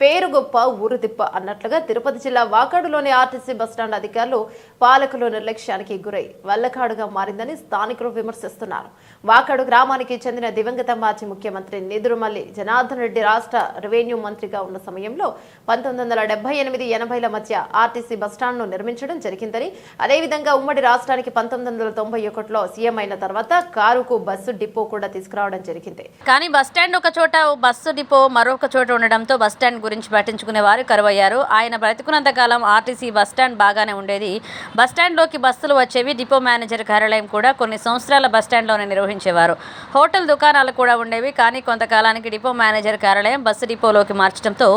పేరు గొప్ప ఊరు తిప్ప అన్నట్లుగా తిరుపతి జిల్లా వాకాడులోని ఆర్టీసీ బస్టాండ్ అధికారులు పాలకులు నిర్లక్ష్యానికి గురై వల్లకాడుగా మారిందని స్థానికులు విమర్శిస్తున్నారు. వాకాడు గ్రామానికి చెందిన దివంగత మాజీ ముఖ్యమంత్రి నిదురుమల్లి జనార్దన్ రెడ్డి రాష్ట్ర రెవెన్యూ మంత్రిగా ఉన్న సమయంలో పంతొమ్మిది వందల డెబ్బై ఎనిమిది ఎనభైల మధ్య ఆర్టీసీ బస్టాండ్ను నిర్మించడం జరిగిందని అదేవిధంగా ఉమ్మడి రాష్ట్రానికి పంతొమ్మిది వందల తొంభై ఒకటిలో సీఎం అయిన తర్వాత కారుకు బస్సు డిపో కూడా తీసుకురావడం జరిగింది. కానీ బస్టాండ్ ఒక చోట బస్సు డిపో మరొక చోట ఉండడంతో బస్టాండ్ గురించి పట్టించుకునే వారు కరువయ్యారు. ఆయన బ్రతికున్నంత కాలం ఆర్టీసీ బస్టాండ్ బాగానే ఉండేది. బస్టాండ్లోకి బస్సులు వచ్చేవి డిపో మేనేజర్ కార్యాలయం కూడా కొన్ని సంవత్సరాల బస్టాండ్లోనే నిర్వహించేవారు. హోటల్ దుకాణాలు కూడా ఉండేవి కానీ కొంతకాలానికి డిపో మేనేజర్ కార్యాలయం బస్సు డిపోలోకి మార్చడంతో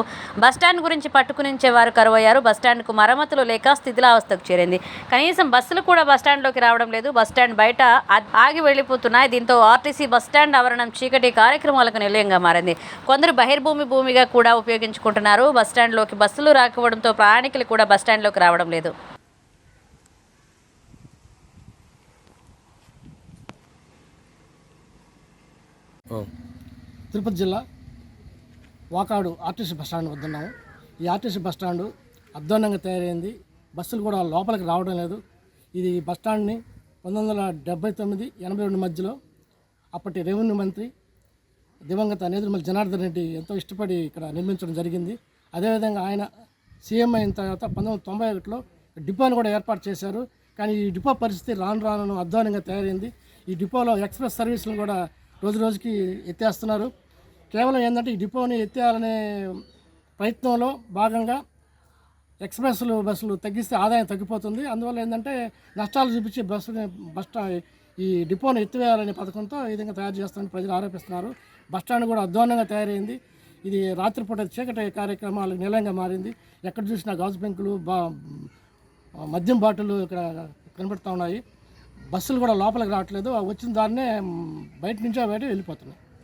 బస్టాండ్ గురించి పట్టుకునించేవారు కరువయ్యారు. బస్టాండ్కు మరమ్మతులు లేక స్థితిలావస్థకు చేరింది. కనీసం బస్సులు కూడా బస్టాండ్లోకి రావడం లేదు. బస్టాండ్ బయట ఆగి వెళ్ళిపోతున్నాయి. దీంతో ఆర్టీసీ బస్టాండ్ ఆవరణం చీకటి కార్యక్రమాలకు నిలయంగా మారింది. కొందరు బహిర్భూమి భూమిగా కూడా ఉపయోగించుకుంటున్నారు బస్టాండ్లోకి బస్సులు రాకపోవడంతో ప్రయాణికులు కూడా బస్టాండ్లోకి రావడం లేదు. తిరుపతి జిల్లా వాకాడు ఆర్టీసీ బస్ స్టాండ్ వద్ద ఉన్నాము. ఈ ఆర్టీసీ బస్ స్టాండ్ అధ్వానంగా తయారైంది. బస్సులు కూడా లోపలికి రావడం లేదు. ఇది బస్ స్టాండ్ని పంతొమ్మిది వందల డెబ్బై తొమ్మిది ఎనభై రెండు మధ్యలో అప్పటి రెవెన్యూ మంత్రి దివంగత నేదురుమల్లి జనార్దన్ రెడ్డి ఎంతో ఇష్టపడి ఇక్కడ నిర్మించడం జరిగింది. అదేవిధంగా ఆయన సీఎం అయిన తర్వాత పంతొమ్మిది తొంభై ఒకటిలో డిపోని కూడా ఏర్పాటు చేశారు. కానీ ఈ డిపో పరిస్థితి రాను రాను అధ్వానంగా తయారైంది. ఈ డిపోలో ఎక్స్ప్రెస్ సర్వీసులు కూడా రోజు రోజుకి ఎత్తేస్తున్నారు. కేవలం ఏంటంటే ఈ డిపోని ఎత్తేయాలనే ప్రయత్నంలో భాగంగా ఎక్స్ప్రెస్లు బస్సులు తగ్గిస్తే ఆదాయం తగ్గిపోతుంది. అందువల్ల ఏంటంటే నష్టాలు చూపించి బస్సు బస్ స్టా ఈ డిపోను ఎత్తివేయాలనే పథకంతో ఈ విధంగా తయారు చేస్తామని ప్రజలు ఆరోపిస్తున్నారు. బస్ స్టాండ్ కూడా అధ్వానంగా తయారైంది. ఇది రాత్రిపూట చీకటి కార్యక్రమాలకు నిలయంగా మారింది. ఎక్కడ చూసినా గాజు పెంకులు బా మద్యం బాటిల్ ఇక్కడ కనబడుతూ ఉన్నాయి. బస్సులు కూడా లోపలికి రావట్లేదు. వచ్చిన దాన్నే బయట నుంచో బయట వెళ్ళిపోతున్నాయి.